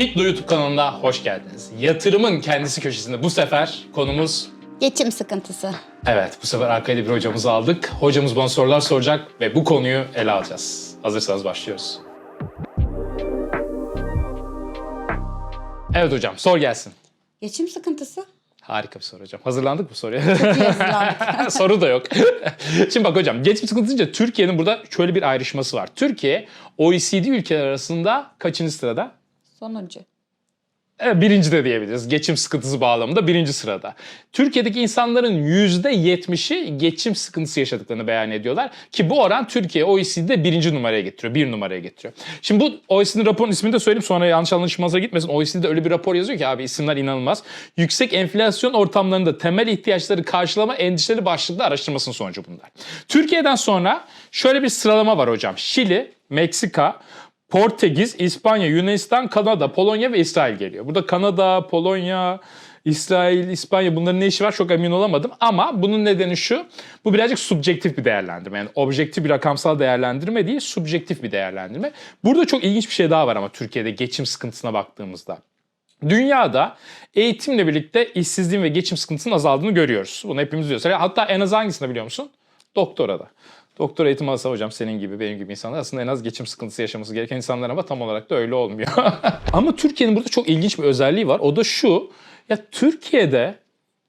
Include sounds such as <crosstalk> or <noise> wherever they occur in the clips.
Bitlo YouTube kanalına hoş geldiniz. Yatırımın kendisi köşesinde bu sefer konumuz Geçim sıkıntısı. Evet, bu sefer arkaya bir hocamızı aldık. Hocamız bana sorular soracak ve bu konuyu ele alacağız. Hazırsanız başlıyoruz. Evet hocam, sor gelsin. Geçim sıkıntısı? Harika bir soru hocam. Hazırlandık mı soruya? İyi hazırlandık. <laughs> Soru da yok. <laughs> Şimdi bak hocam, geçim sıkıntısı deyince Türkiye'nin burada şöyle bir ayrışması var. Türkiye, OECD ülkeler arasında kaçıncı sırada? Sonuncu. Evet, birinci de diyebiliriz. Geçim sıkıntısı bağlamında birinci sırada. Türkiye'deki insanların yüzde yetmişi geçim sıkıntısı yaşadıklarını beyan ediyorlar. Ki bu oran Türkiye OECD'de birinci numaraya getiriyor. Bir numaraya getiriyor. Şimdi bu OECD'nin raporun ismini de söyleyeyim sonra yanlış anlaşılmaza gitmesin. OECD'de öyle bir rapor yazıyor ki abi isimler inanılmaz. Yüksek enflasyon ortamlarında temel ihtiyaçları karşılama endişeli başlıklı araştırmasının sonucu bunlar. Türkiye'den sonra şöyle bir sıralama var hocam. Şili, Meksika, Portekiz, İspanya, Yunanistan, Kanada, Polonya ve İsrail geliyor. Burada Kanada, Polonya, İsrail, İspanya bunların ne işi var çok emin olamadım. Ama bunun nedeni şu, bu birazcık subjektif bir değerlendirme. Yani objektif bir rakamsal değerlendirme değil, subjektif bir değerlendirme. Burada çok ilginç bir şey daha var ama Türkiye'de geçim sıkıntısına baktığımızda. Dünyada eğitimle birlikte işsizliğin ve geçim sıkıntısının azaldığını görüyoruz. Bunu hepimiz biliyoruz. Hatta en az hangisini biliyor musun? Doktorada. Doktor eğitim alsa hocam senin gibi benim gibi insanlar aslında en az geçim sıkıntısı yaşaması gereken insanlar ama tam olarak da öyle olmuyor. <laughs> ama Türkiye'nin burada çok ilginç bir özelliği var. O da şu. Ya Türkiye'de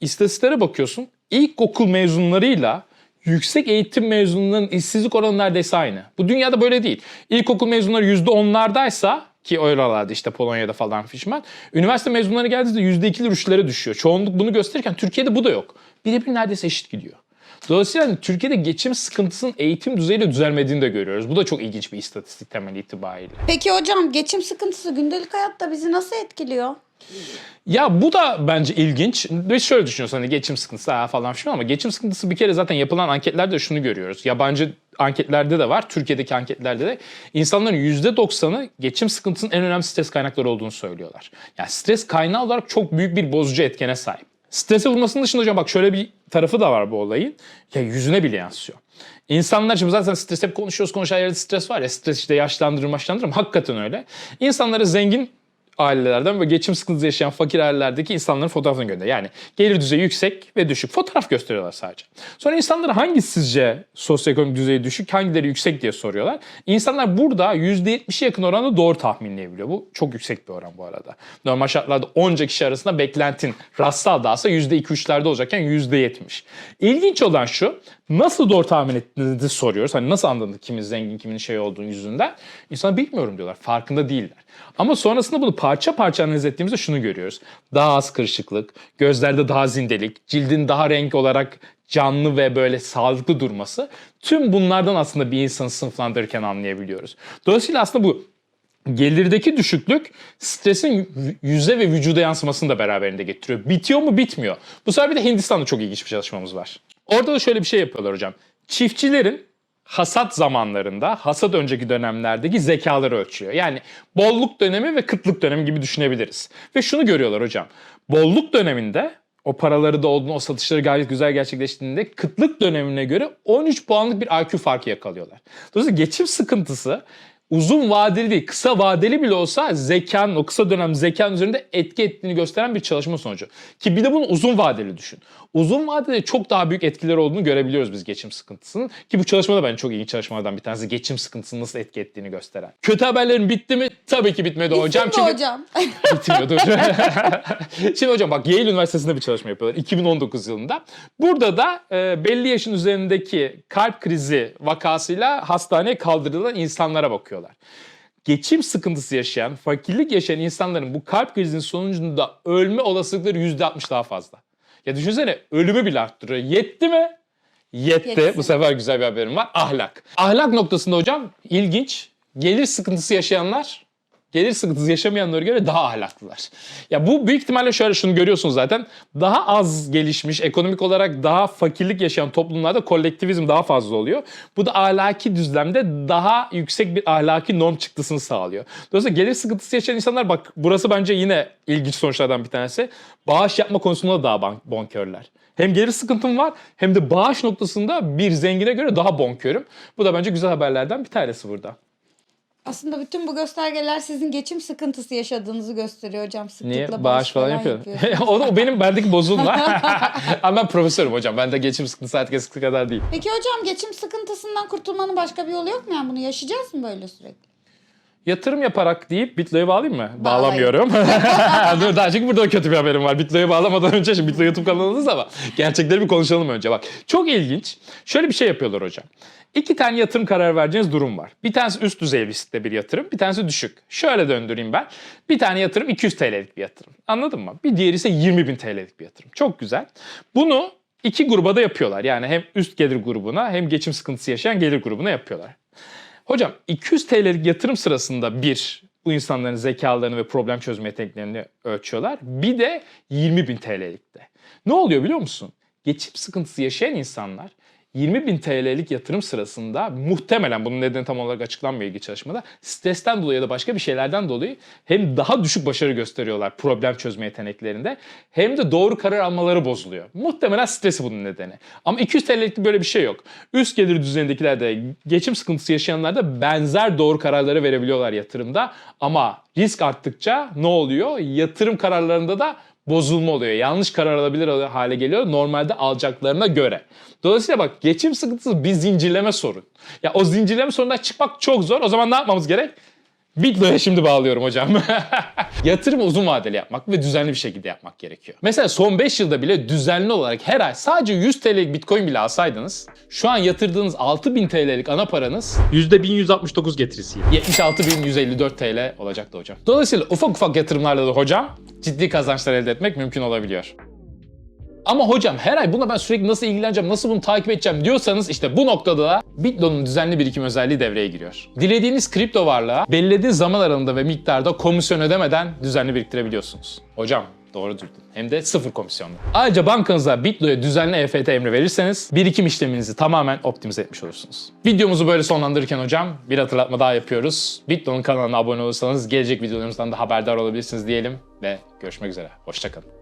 istatistiklere bakıyorsun. İlkokul mezunlarıyla yüksek eğitim mezunlarının işsizlik oranı neredeyse aynı. Bu dünyada böyle değil. İlkokul mezunları %10'lardaysa ki oralarda işte Polonya'da falan fişman. Üniversite mezunları geldiğinde %2'li üçlere düşüyor. Çoğunluk bunu gösterirken Türkiye'de bu da yok. Birebir neredeyse eşit gidiyor. Dolayısıyla hani Türkiye'de geçim sıkıntısının eğitim düzeyiyle düzelmediğini de görüyoruz. Bu da çok ilginç bir istatistik temel itibariyle. Peki hocam geçim sıkıntısı gündelik hayatta bizi nasıl etkiliyor? Ya bu da bence ilginç. Ve şöyle düşünüyorsun hani geçim sıkıntısı ha falan filan ama geçim sıkıntısı bir kere zaten yapılan anketlerde şunu görüyoruz. Yabancı anketlerde de var, Türkiye'deki anketlerde de insanların %90'ı geçim sıkıntısının en önemli stres kaynakları olduğunu söylüyorlar. Yani stres kaynağı olarak çok büyük bir bozucu etkene sahip. Strese vurmasının dışında hocam bak şöyle bir tarafı da var bu olayın. Ya yüzüne bile yansıyor. İnsanlar şimdi zaten stres hep konuşuyoruz konuşan yerde stres var ya stres işte yaşlandırır ama hakikaten öyle. İnsanları zengin ailelerden ve geçim sıkıntısı yaşayan fakir ailelerdeki insanların fotoğrafını gönder. Yani gelir düzeyi yüksek ve düşük. Fotoğraf gösteriyorlar sadece. Sonra insanlara hangi sizce sosyoekonomik düzeyi düşük, hangileri yüksek diye soruyorlar. İnsanlar burada %70'e yakın oranda doğru tahminleyebiliyor. Bu çok yüksek bir oran bu arada. Normal şartlarda onca kişi arasında beklentin rastsal dağılsa %2-3'lerde olacakken %70. İlginç olan şu, nasıl doğru tahmin ettiğinizi soruyoruz. Hani nasıl anladın kimin zengin, kimin şey olduğunu yüzünden. İnsanlar bilmiyorum diyorlar, farkında değiller. Ama sonrasında bunu parça parça analiz ettiğimizde şunu görüyoruz. Daha az kırışıklık, gözlerde daha zindelik, cildin daha renk olarak canlı ve böyle sağlıklı durması. Tüm bunlardan aslında bir insanı sınıflandırırken anlayabiliyoruz. Dolayısıyla aslında bu gelirdeki düşüklük stresin yüze ve vücuda yansımasını da beraberinde getiriyor. Bitiyor mu? Bitmiyor. Bu sefer bir de Hindistan'da çok ilginç bir çalışmamız var. Orada da şöyle bir şey yapıyorlar hocam. Çiftçilerin hasat zamanlarında, hasat önceki dönemlerdeki zekaları ölçüyor. Yani bolluk dönemi ve kıtlık dönemi gibi düşünebiliriz. Ve şunu görüyorlar hocam. Bolluk döneminde o paraları da olduğunu, o satışları gayet güzel gerçekleştiğinde kıtlık dönemine göre 13 puanlık bir IQ farkı yakalıyorlar. Dolayısıyla geçim sıkıntısı uzun vadeli değil, kısa vadeli bile olsa zekanın, o kısa dönem zekanın üzerinde etki ettiğini gösteren bir çalışma sonucu. Ki bir de bunu uzun vadeli düşün. Uzun vadede çok daha büyük etkileri olduğunu görebiliyoruz biz geçim sıkıntısının. Ki bu çalışma da bence çok iyi çalışmalardan bir tanesi. Geçim sıkıntısının nasıl etki ettiğini gösteren. Kötü haberlerin bitti mi? Tabii ki bitmedi hocam. Bitti mi Çünkü hocam? <laughs> Bitmiyor dur. <laughs> Şimdi hocam bak Yale Üniversitesi'nde bir çalışma yapıyorlar 2019 yılında. Burada da e, belli yaşın üzerindeki kalp krizi vakasıyla hastaneye kaldırılan insanlara bakıyorlar. Geçim sıkıntısı yaşayan, fakirlik yaşayan insanların bu kalp krizinin sonucunda ölme olasılıkları %60 daha fazla. Ya düşünsene ölümü bile arttırıyor. Yetti mi? Yetti. Yetsin. Bu sefer güzel bir haberim var. Ahlak. Ahlak noktasında hocam ilginç. Gelir sıkıntısı yaşayanlar gelir sıkıntısı yaşamayanlara göre daha ahlaklılar. Ya bu büyük ihtimalle şöyle şunu görüyorsunuz zaten. Daha az gelişmiş, ekonomik olarak daha fakirlik yaşayan toplumlarda kolektivizm daha fazla oluyor. Bu da ahlaki düzlemde daha yüksek bir ahlaki norm çıktısını sağlıyor. Dolayısıyla gelir sıkıntısı yaşayan insanlar bak burası bence yine ilginç sonuçlardan bir tanesi. Bağış yapma konusunda da daha bon- bonkörler. Hem gelir sıkıntım var hem de bağış noktasında bir zengine göre daha bonkörüm. Bu da bence güzel haberlerden bir tanesi burada. Aslında bütün bu göstergeler sizin geçim sıkıntısı yaşadığınızı gösteriyor hocam. Sıklıkla Niye? Bağış falan yapıyor. yapıyorsunuz. <laughs> o o benim bendeki bozulma. <laughs> <laughs> Ama ben profesörüm hocam. Bende geçim sıkıntısı herkes kadar değil. Peki hocam geçim sıkıntısından kurtulmanın başka bir yolu yok mu? Yani bunu yaşayacağız mı böyle sürekli? Yatırım yaparak deyip Bitlo'ya bağlayayım mı? Bağlayın. Bağlamıyorum. Dur daha çünkü burada kötü bir haberim var. Bitlo'ya bağlamadan önce şimdi Bitlo YouTube kanalınız ama gerçekleri bir konuşalım önce. Bak çok ilginç. Şöyle bir şey yapıyorlar hocam. İki tane yatırım karar vereceğiniz durum var. Bir tanesi üst düzey riskte bir yatırım, bir tanesi düşük. Şöyle döndüreyim ben. Bir tane yatırım 200 TL'lik bir yatırım. Anladın mı? Bir diğeri ise 20 bin TL'lik bir yatırım. Çok güzel. Bunu iki gruba da yapıyorlar. Yani hem üst gelir grubuna hem geçim sıkıntısı yaşayan gelir grubuna yapıyorlar. Hocam 200 TL'lik yatırım sırasında bir, bu insanların zekalarını ve problem çözme yeteneklerini ölçüyorlar. Bir de 20 bin TL'likte. Ne oluyor biliyor musun? Geçim sıkıntısı yaşayan insanlar 20 bin TL'lik yatırım sırasında muhtemelen bunun nedeni tam olarak açıklanmıyor ilgi çalışmada. Stresten dolayı ya da başka bir şeylerden dolayı hem daha düşük başarı gösteriyorlar problem çözme yeteneklerinde hem de doğru karar almaları bozuluyor. Muhtemelen stresi bunun nedeni. Ama 200 TL'lik böyle bir şey yok. Üst gelir düzeyindekiler de geçim sıkıntısı yaşayanlar da benzer doğru kararları verebiliyorlar yatırımda. Ama risk arttıkça ne oluyor? Yatırım kararlarında da bozulma oluyor. Yanlış karar alabilir hale geliyor normalde alacaklarına göre. Dolayısıyla bak geçim sıkıntısı bir zincirleme sorun. Ya o zincirleme sorundan çıkmak çok zor. O zaman ne yapmamız gerek? Bitlo'ya şimdi bağlıyorum hocam. <laughs> Yatırımı uzun vadeli yapmak ve düzenli bir şekilde yapmak gerekiyor. Mesela son 5 yılda bile düzenli olarak her ay sadece 100 TL'lik Bitcoin bile alsaydınız şu an yatırdığınız 6000 TL'lik ana paranız %1169 getirisi. 76.154 TL olacaktı hocam. Dolayısıyla ufak ufak yatırımlarla da hocam ciddi kazançlar elde etmek mümkün olabiliyor. Ama hocam her ay buna ben sürekli nasıl ilgileneceğim, nasıl bunu takip edeceğim diyorsanız işte bu noktada da Bitlo'nun düzenli birikim özelliği devreye giriyor. Dilediğiniz kripto varlığa belirlediğiniz zaman aralığında ve miktarda komisyon ödemeden düzenli biriktirebiliyorsunuz. Hocam doğru durdun. Hem de sıfır komisyonla. Ayrıca bankanıza Bitlo'ya düzenli EFT emri verirseniz birikim işleminizi tamamen optimize etmiş olursunuz. Videomuzu böyle sonlandırırken hocam bir hatırlatma daha yapıyoruz. Bitlo'nun kanalına abone olursanız gelecek videolarımızdan da haberdar olabilirsiniz diyelim ve görüşmek üzere. Hoşçakalın.